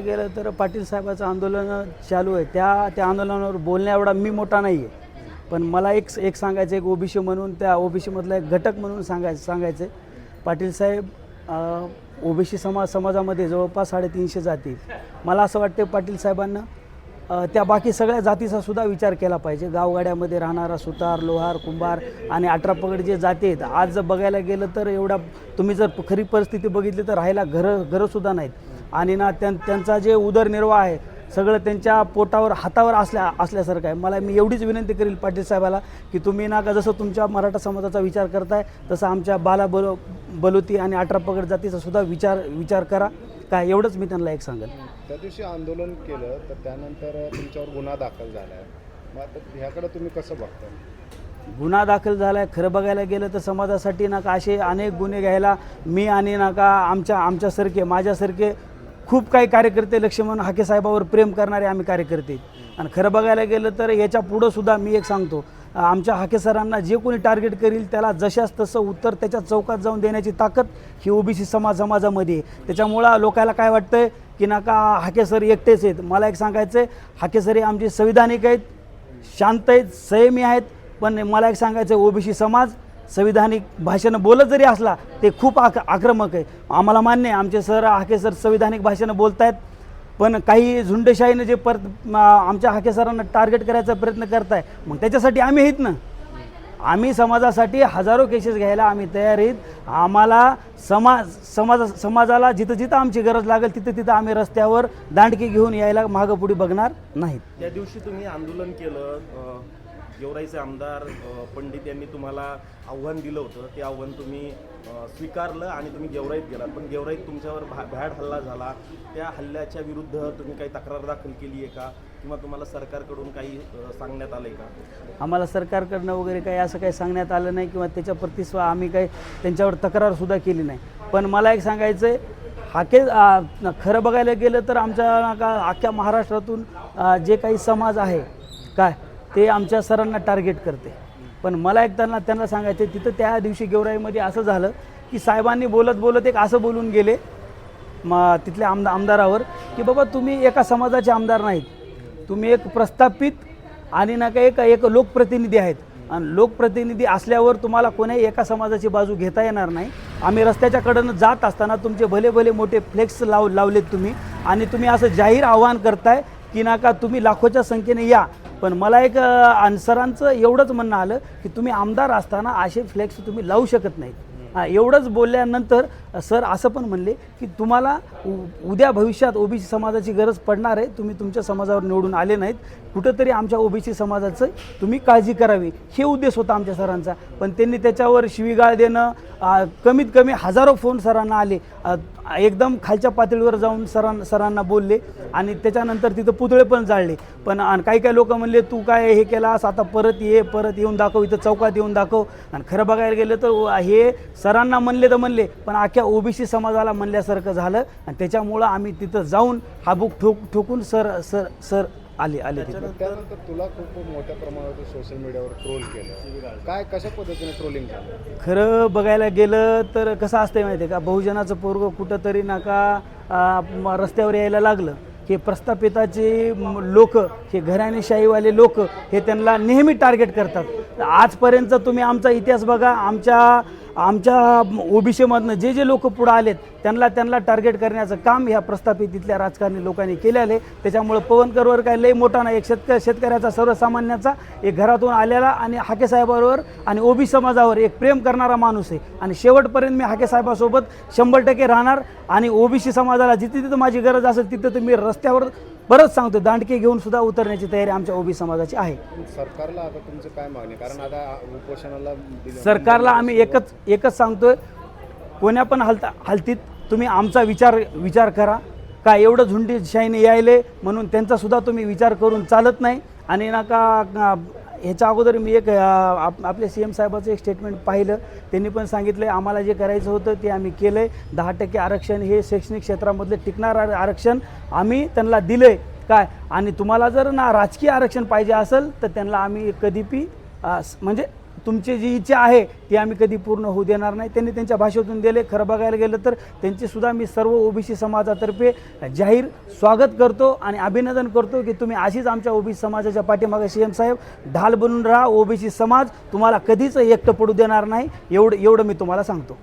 गेलं तर पाटील साहेबाचं आंदोलन चालू आहे. त्या त्या आंदोलनावर बोलण्या एवढा मी मोठा नाही आहे. पण मला एक एक सांगायचं एक ओबीसी म्हणून त्या ओबीसीमधला एक घटक म्हणून सांगायचं सांगायचं पाटील साहेब ओबीसी समाज समाजामध्ये जवळपास साडेतीनशे जाती मला असं वाटतं पाटील साहेबांना त्या बाकी सगळ्या जातीचा सुद्धा विचार केला पाहिजे. गावगाड्यामध्ये राहणारा सुतार लोहार कुंभार आणि अठरा पगड जे जाती आहेत आज जर बघायला गेलं तर एवढा तुम्ही जर खरी परिस्थिती बघितली तर राहायला घरं घरंसुद्धा नाहीत. आणि ना त्यां त्यांचा जे उदरनिर्वाह आहे सगळं त्यांच्या पोटावर हातावर असल्या असल्यासारखं आहे. मला मी एवढीच विनंती करेल पाटील साहेबाला की तुम्ही ना का जसं तुमच्या मराठा समाजाचा विचार करताय तसं आमच्या बाला बलो बलोती आणि अठरा पगड जातीचा सुद्धा विचार विचार करा. काय एवढंच मी त्यांना एक सांगेल. त्या दिवशी आंदोलन केलं तर त्यानंतर तुमच्यावर गुन्हा दाखल झाला आहे मग ह्याकडे तुम्ही कसं बघता गुन्हा दाखल झाला आहे खरं बघायला गेलं तर समाजासाठी नाका असे अनेक गुन्हे घ्यायला मी आणि नाका आमच्या आमच्यासारखे माझ्यासारखे खूप काही कार्यकर्ते लक्ष्मण हाके साहेबावर प्रेम करणारे आम्ही कार्यकर्ते आणि खरं बघायला गेलं तर याच्या पुढं सुद्धा मी एक सांगतो आमच्या हाके सरांना जे कोणी टार्गेट करील त्याला जशाच तसं उत्तर त्याच्या चौकात जाऊन देण्याची ताकद ही ओबीसी समाज समाजामध्ये आहे. त्याच्यामुळं लोकायला काय वाटतंय की नका हाके सर एकटेच आहेत. मला एक सांगायचं आहे हाके सर हे आमचे संविधानिक आहेत शांत आहेत संयमी आहेत पण मला एक सांगायचं आहे ओबीसी समाज संविधानिक भाषेनं बोलत जरी असला ते खूप आक आक्रमक आहे. आम्हाला मान्य आहे आमचे सर हाके सर संविधानिक भाषेनं बोलत आहेत पण काही झुंडशाहीनं जे परत आमच्या हाके सरांना टार्गेट करायचा प्रयत्न करताय मग त्याच्यासाठी आम्ही आहेत ना. आम्ही समाजासाठी हजारो केसेस घ्यायला आम्ही तयार आहेत. आम्हाला समाज समाज समाजाला जिथं जिथं आमची गरज लागेल तिथं तिथं आम्ही रस्त्यावर दांडकी घेऊन यायला मागं पुढे बघणार नाहीत. त्या दिवशी तुम्ही आंदोलन केलं गेवराईचे आमदार पंडित यांनी तुम्हाला आव्हान दिलं होतं. ते आव्हान तुम्ही स्वीकारलं आणि तुम्ही गेवराईत गेलात. पण गेवराईत तुमच्यावर भा भ्याड हल्ला झाला. त्या हल्ल्याच्या विरुद्ध तुम्ही काही तक्रार दाखल केली आहे का? किंवा तुम्हाला सरकारकडून काही सांगण्यात आलं आहे का? आम्हाला सरकारकडनं वगैरे काही असं काही सांगण्यात आलं नाही किंवा त्याच्या प्रतिस्वा आम्ही काही त्यांच्यावर तक्रारसुद्धा केली नाही. पण मला एक सांगायचं आहे हाके खरं बघायला गेलं तर आमच्या ना का अख्ख्या महाराष्ट्रातून जे काही समाज आहे काय ते आमच्या सरांना टार्गेट करते. पण मला एक त्यांना त्यांना सांगायचं आहे, तिथं त्या दिवशी गेवराईमध्ये असं झालं की साहेबांनी बोलत बोलत एक असं बोलून गेले म तिथल्या आमदा आमदारावर की बाबा तुम्ही एका समाजाचे आमदार नाहीत. तुम्ही एक प्रस्थापित आणि ना का एक एक लोकप्रतिनिधी आहेत. आणि लोकप्रतिनिधी असल्यावर तुम्हाला कोणाही एका समाजाची बाजू घेता येणार नाही. आम्ही रस्त्याच्या कडनं जात असताना तुमचे भले भले मोठे फ्लेक्स लाव लावलेत तुम्ही. आणि तुम्ही असं जाहीर आवाहन करताय की ना का तुम्ही लाखोच्या संख्येने या. पण मला एक आन्सरांचं सरांचं एवढंच म्हणणं आलं की तुम्ही आमदार असताना असे फ्लेक्स तुम्ही लावू शकत नाहीत. हां एवढंच बोलल्यानंतर सर असं पण म्हणले की तुम्हाला उ- उद्या भविष्यात ओबीसी समाजाची गरज पडणार आहे तुम्ही तुमच्या समाजावर निवडून आले नाहीत. कुठंतरी आमच्या ओबीसी समाजाचं तुम्ही काळजी करावी. हे उद्देश होता आमच्या सरांचा. पण त्यांनी त्याच्यावर शिवीगाळ देणं कमीत कमी हजारो फोन सरांना आले. एकदम खालच्या पातळीवर जाऊन सरां सरांना बोलले आणि त्याच्यानंतर तिथं पुतळे पण जाळले. पण आणि काही काही लोक म्हणले तू काय हे केलास? आता परत ये परत येऊन दाखव इथं चौकात येऊन दाखव. आणि खरं बघायला गेलं तर हे सरांना म्हणले तर म्हणले पण अख्ख्या ओबीसी समाजाला म्हणल्यासारखं झालं. आणि त्याच्यामुळं आम्ही तिथं जाऊन हा बुक ठोक ठोकून सर सर सर आले आले तिथं. त्यानंतर तुला खूप मोठ्या प्रमाणावर सोशल मीडियावर ट्रोल केलं. काय कशा पद्धतीने ट्रोलिंग झालं? खरं बघायला गेलं तर कसं असतंय माहिती आहे का? बहुजनाचं पोरग कुठंतरी नाका रस्त्यावर यायला लागलं. हे प्रस्थापिताचे लोक हे घराणेशाहीवाले लोक हे त्यांना नेहमी टार्गेट करतात. आजपर्यंत तुम्ही आमचा इतिहास बघा आमच्या आमच्या ओबीसीमधनं जे जे लोक पुढं आलेत त्यांना त्यांना टार्गेट करण्याचं काम ह्या प्रस्थापित इथल्या राजकारणी लोकांनी केलेलं आहे. त्याच्यामुळं पवनकरवर काय लय मोठा नाही एक शेतक शेतकऱ्याचा सर्वसामान्याचा एक घरातून आलेला आणि हाकेसाहेबावर आणि ओबी समाजावर एक प्रेम करणारा माणूस आहे. आणि शेवटपर्यंत मी हाकेसाहेबासोबत शंभर टक्के राहणार आणि ओबीसी समाजाला जिथे तिथं माझी गरज असेल तिथं तर मी रस्त्यावर परत सांगतो दांडके घेऊन सुद्धा उतरण्याची तयारी आमच्या ओबी समाजाची आहे. सरकारला आता तुमचं काय मागणी कारण आता उपोषणाला दिलं सरकारला आम्ही एकच एकच सांगतोय. कोण्या पण हालता हालतीत तुम्ही आमचा विचार विचार करा. का एवढं झुंडीशाहीने यायले म्हणून त्यांचा सुद्धा तुम्ही विचार करून चालत नाही. आणि ना का- ह्याच्या अगोदर मी एक आप आपल्या सी एम साहेबाचं एक स्टेटमेंट पाहिलं. त्यांनी पण सांगितलं आम्हाला जे करायचं होतं ते आम्ही केलं आहे दहा टक्के आरक्षण हे शैक्षणिक क्षेत्रामधलं टिकणार आरक्षण आम्ही त्यांना दिलं आहे काय? आणि तुम्हाला जर ना राजकीय आरक्षण पाहिजे असेल तर त्यांना आम्ही कधीपी म्हणजे तुमची जी इच्छा आहे ती आम्ही कधी पूर्ण होऊ देणार नाही. त्यांनी त्यांच्या भाषेतून दिले. खरं बघायला गेलं तर त्यांचेसुद्धा मी सर्व ओबीसी समाजातर्फे जाहीर स्वागत करतो आणि अभिनंदन करतो की तुम्ही अशीच आमच्या ओबीसी समाजाच्या पाठीमागे सी एम साहेब ढाल बनून राहा. ओबीसी समाज तुम्हाला कधीच एकटं पडू देणार नाही. एवढं एवढं मी तुम्हाला सांगतो.